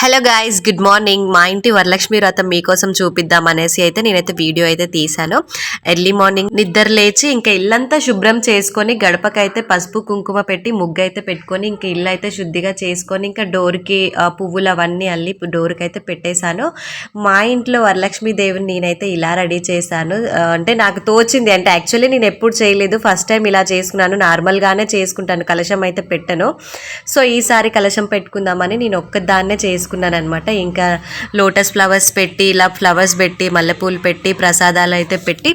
Hello guys good morning మా ఇంటి వరలక్ష్మి వ్రతం మీకోసం చూపిద్దాం అనేసి అయితే నేనైతే వీడియో అయితే తీశాను. ఎర్లీ మార్నింగ్ నిద్ర లేచి ఇంకా ఇల్లంతా శుభ్రం చేసుకొని గడపకైతే పసుపు కుంకుమ పెట్టి ముగ్గు అయితే పెట్టుకొని ఇంకా ఇల్లు అయితే శుద్ధిగా చేసుకొని ఇంకా డోర్కి పువ్వులు అవన్నీ అల్లి డోర్కి అయితే పెట్టేశాను. మా ఇంట్లో వరలక్ష్మి దేవుని నేనైతే ఇలా రెడీ చేశాను. అంటే నాకు తోచింది. అంటే యాక్చువల్లీ నేను ఎప్పుడు చేయలేదు. ఫస్ట్ టైం ఇలా చేసుకున్నాను. నార్మల్గానే చేసుకుంటాను. కలశం అయితే పెట్టను. సో ఈసారి కలశం పెట్టుకుందామని నేను ఒక్కదాన్నే చేసుకున్నాను. అనమాట ఇంకా లోటస్ ఫ్లవర్స్ పెట్టి ఇలా ఫ్లవర్స్ పెట్టి మల్లెపూలు పెట్టి ప్రసాదాలు అయితే పెట్టి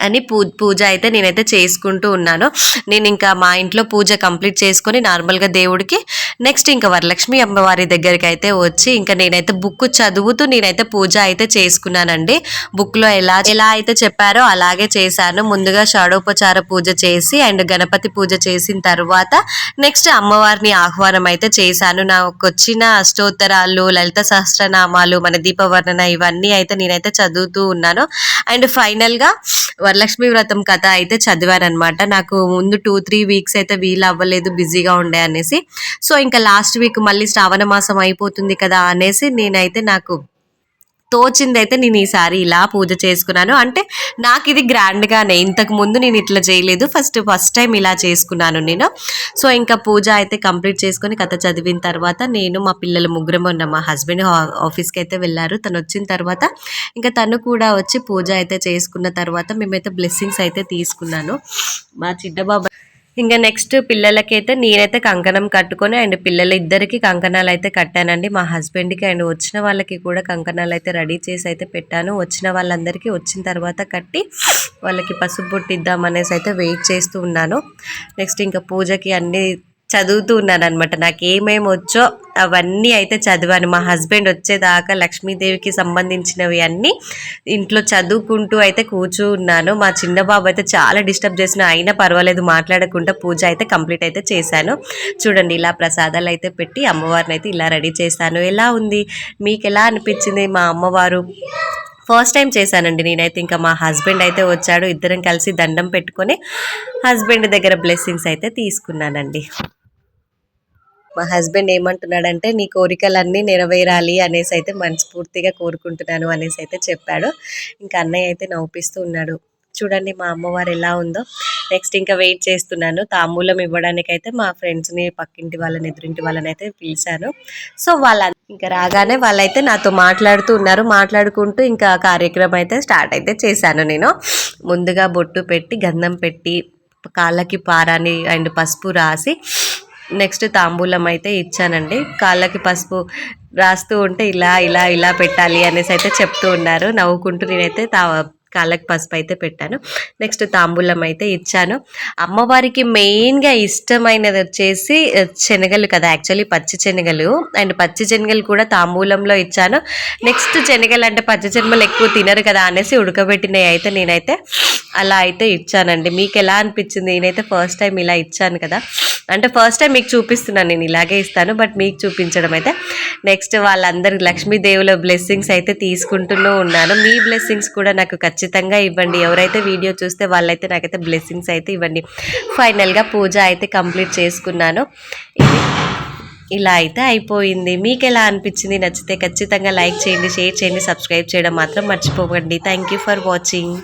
అని పూ పూజ అయితే నేనైతే చేసుకుంటూ ఉన్నాను. నేను ఇంకా మా ఇంట్లో పూజ కంప్లీట్ చేసుకొని నార్మల్గా దేవుడికి నెక్స్ట్ ఇంకా వరలక్ష్మి అమ్మవారి దగ్గరికి అయితే వచ్చి ఇంకా నేనైతే బుక్ చదువుతూ నేనైతే పూజ అయితే చేసుకున్నానండి. బుక్లో ఎలా ఎలా అయితే చెప్పారో అలాగే చేశాను. ముందుగా షాడోపచార పూజ చేసి అండ్ గణపతి పూజ చేసిన తర్వాత నెక్స్ట్ అమ్మవారిని ఆహ్వానం అయితే చేశాను. నాకు వచ్చిన అష్టోత్తరాలు లలిత సహస్రనామాలు మన దీపవర్ణన ఇవన్నీ అయితే నేనైతే చదువుతూ ఉన్నాను. అండ్ ఫైనల్గా వరలక్ష్మి వ్రతం కథ అయితే చదివారనమాట. నాకు ముందు టూ త్రీ వీక్స్ అయితే వీలు అవ్వలేదు బిజీగా ఉండే అనేసి. సో ఇంకా లాస్ట్ వీక్ మళ్ళీ శ్రావణ మాసం అయిపోతుంది కదా అనేసి నేనైతే నాకు తోచింది అయితే నేను ఈసారి ఇలా పూజ చేసుకున్నాను. అంటే నాకు ఇది గ్రాండ్గానే ఇంతకు ముందు నేను ఇట్లా చేయలేదు. ఫస్ట్ ఫస్ట్ టైం ఇలా చేసుకున్నాను నేను. సో ఇంకా పూజ అయితే కంప్లీట్ చేసుకొని కథ చదివిన తర్వాత నేను మా పిల్లలు ముగ్గురం ఉన్న మా హస్బెండ్ ఆఫీస్కి అయితే వెళ్ళారు. తను వచ్చిన తర్వాత ఇంకా తను కూడా వచ్చి పూజ అయితే చేసుకున్న తర్వాత మేమైతే బ్లెస్సింగ్స్ అయితే తీసుకున్నాను. మా చిన్న బాబా ఇంకా నెక్స్ట్ పిల్లలకైతే నేనైతే కంకణం కట్టుకొని అండ్ పిల్లల ఇద్దరికి కంకణాలు అయితే కట్టానండి. మా హస్బెండ్కి అండ్ వచ్చిన వాళ్ళకి కూడా కంకణాలు అయితే రెడీ చేసి అయితే పెట్టాను. వచ్చిన వాళ్ళందరికీ వచ్చిన తర్వాత కట్టి వాళ్ళకి పసుపు బొట్టిద్దాం అనేసి అయితే వెయిట్ చేస్తూ ఉన్నాను. నెక్స్ట్ ఇంకా పూజకి అన్నీ చదువుతూ ఉన్నాను అనమాట నాకు ఏమేమి వచ్చో అవన్నీ అయితే చదివాను. మా హస్బెండ్ వచ్చేదాకా లక్ష్మీదేవికి సంబంధించినవి అన్నీ ఇంట్లో చదువుకుంటూ అయితే కూర్చున్నాను. మా చిన్న బాబు అయితే చాలా డిస్టర్బ్ చేసిన అయినా పర్వాలేదు మాట్లాడకుండా పూజ అయితే కంప్లీట్ అయితే చేశాను. చూడండి ఇలా ప్రసాదాలు అయితే పెట్టి అమ్మవారిని అయితే ఇలా రెడీ చేశాను. ఎలా ఉంది? మీకు ఎలా అనిపించింది మా అమ్మవారు? ఫస్ట్ టైం చేశానండి నేనైతే. ఇంకా మా హస్బెండ్ అయితే వచ్చాడు. ఇద్దరం కలిసి దండం పెట్టుకొని హస్బెండ్ దగ్గర బ్లెస్సింగ్స్ అయితే తీసుకున్నానండి. మా హస్బెండ్ ఏమంటున్నాడంటే నీ కోరికలన్నీ నెరవేరాలి అనేసి అయితే మనస్ఫూర్తిగా కోరుకుంటున్నాను అనేసి అయితే చెప్పాడు. ఇంకా అన్నయ్య అయితే నవ్విస్తూ ఉన్నాడు. చూడండి మా అమ్మవారు ఎలా ఉందో. నెక్స్ట్ ఇంకా వెయిట్ చేస్తున్నాను. తాంబూలం ఇవ్వడానికైతే మా ఫ్రెండ్స్ని పక్కింటి వాళ్ళని ఎదురింటి వాళ్ళని అయితే పిలిచాను. సో వాళ్ళ ఇంకా రాగానే వాళ్ళైతే నాతో మాట్లాడుతూ ఉన్నారు. మాట్లాడుకుంటూ ఇంకా కార్యక్రమం అయితే స్టార్ట్ అయితే చేశాను నేను. ముందుగా బొట్టు పెట్టి గంధం పెట్టి కాళ్ళకి పారాని అండ్ పసుపు రాసి నెక్స్ట్ తాంబూలం అయితే ఇచ్చానండి. కాళ్ళకి పసుపు రాస్తూ ఉంటే ఇలా ఇలా ఇలా పెట్టాలి అనేసి అయితే చెప్తూ ఉన్నారు. నవ్వుకుంటూ నేనైతే తా కాళ్ళకి పసుపు అయితే పెట్టాను. నెక్స్ట్ తాంబూలం అయితే ఇచ్చాను. అమ్మవారికి మెయిన్గా ఇష్టమైనది వచ్చేసి శనగలు కదా. యాక్చువల్లీ పచ్చి శనగలు. అండ్ పచ్చి శనగలు కూడా తాంబూలంలో ఇచ్చాను. నెక్స్ట్ శనగలు అంటే పచ్చి శనగలు ఎక్కువ తినరు కదా అనేసి ఉడకబెట్టినవి అయితే నేనైతే అలా అయితే ఇచ్చానండి. మీకు ఎలా అనిపించింది? నేనైతే ఫస్ట్ టైం ఇలా ఇచ్చాను కదా. అంటే ఫస్ట్ టైం మీకు చూపిస్తున్నాను నేను ఇలాగే ఇస్తాను. బట్ మీకు చూపించడం అయితే నెక్స్ట్ వాళ్ళందరి లక్ష్మీదేవుల బ్లెస్సింగ్స్ అయితే తీసుకుంటూనే ఉన్నాను. మీ బ్లెస్సింగ్స్ కూడా నాకు ఖచ్చితంగా ఖచ్చితంగా ఇవ్వండి. ఎవరైతే వీడియో చూస్తే వాళ్ళైతే నాకైతే బ్లెస్సింగ్స్ అయితే ఇవ్వండి. ఫైనల్గా పూజ అయితే కంప్లీట్ చేసుకున్నాను. ఇది ఇలా అయితే అయిపోయింది. మీకు ఎలా అనిపించింది? నచ్చితే ఖచ్చితంగా లైక్ చేయండి షేర్ చేయండి సబ్స్క్రైబ్ చేయడం మాత్రం మర్చిపోకండి. Thank you for watching